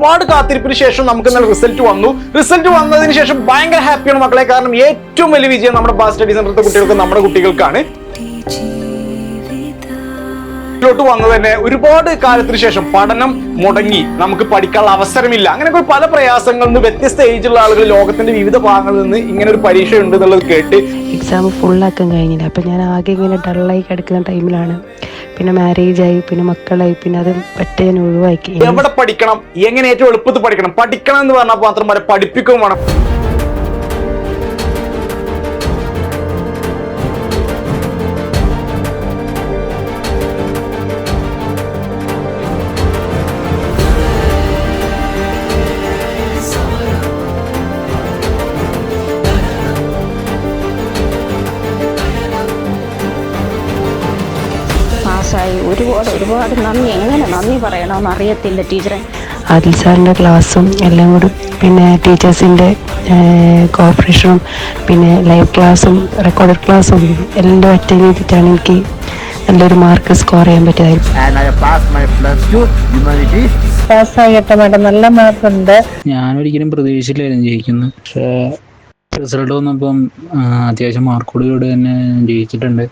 ഒരുപാട് കാത്തിരിപ്പിന് ശേഷം നമുക്ക് ഇന്നലെ റിസൾട്ട് വന്നു. റിസൾട്ട് വന്നതിന് ശേഷം ഭയങ്കര ഹാപ്പിയാണ് മക്കളെ. കാരണം ഏറ്റവും വലിയ വിജയം നമ്മുടെ ബാസ് സ്റ്റഡി സെന്ററിലെ കുട്ടികൾക്ക് നമ്മുടെ കുട്ടികൾക്കാണ്. ോട്ട് വന്നത് തന്നെ ഒരുപാട് കാലത്തിന് ശേഷം പഠനം മുടങ്ങി. നമുക്ക് പഠിക്കാനുള്ള അവസരമില്ല. അങ്ങനെ പല പ്രയാസങ്ങളിൽ നിന്ന് വ്യത്യസ്ത ഏജുള്ള ആളുകൾ ലോകത്തിന്റെ വിവിധ ഭാഗങ്ങളിൽ നിന്ന് ഇങ്ങനെ ഒരു പരീക്ഷ ഉണ്ട് എന്നുള്ളത് കേട്ട് എക്സാം ഫുള്ളാക്കാൻ കഴിഞ്ഞില്ല. അപ്പൊ ഞാൻ ആകെ ഇങ്ങനെ ഡള്ളായി കിടക്കുന്ന ടൈമിലാണ് പിന്നെ മാരേജ് ആയി പിന്നെ മക്കളായി പിന്നെ അത് പറ്റേ ഒഴിവാക്കി. എവിടെ പഠിക്കണം? എങ്ങനെ ഏറ്റവും എളുപ്പത്തിൽ പഠിക്കണം? പഠിക്കണം എന്ന് പറഞ്ഞാൽ മാത്രം പഠിപ്പിക്കും വേണം. പാസ്സായി ഒരുപാട് ഒരുപാട് നന്ദി. എങ്ങനെ നന്ദി പറയണമെന്ന് അറിയത്തില്ല ടീച്ചറെ. ആദിൽ സാറിന്റെ ക്ലാസ്സും എല്ലാം കൂടി പിന്നെ ടീച്ചേഴ്സിന്റെ കോപ്പറേഷനും പിന്നെ ലൈവ് ക്ലാസ്സും റെക്കോർഡഡ് ക്ലാസ്സും എല്ലാം അറ്റൻഡ് ചെയ്തിട്ടാണ് എനിക്ക് നല്ലൊരു മാർക്ക് സ്കോർ ചെയ്യാൻ പറ്റിയതായിരുന്നു and I have passed my plus two humanities. പാസ്സായിട്ട് മാഡം? നല്ല മാർക്കുണ്ട്. ഞാനൊരിക്കലും പ്രതീക്ഷിച്ചില്ലായിരുന്നു ജയിക്കുന്നത് പക്ഷേ റിസൾട്ട് വന്നപ്പം അത്യാവശ്യം മാർക്കോടുകൂടി തന്നെ ജയിച്ചിട്ടുണ്ട്.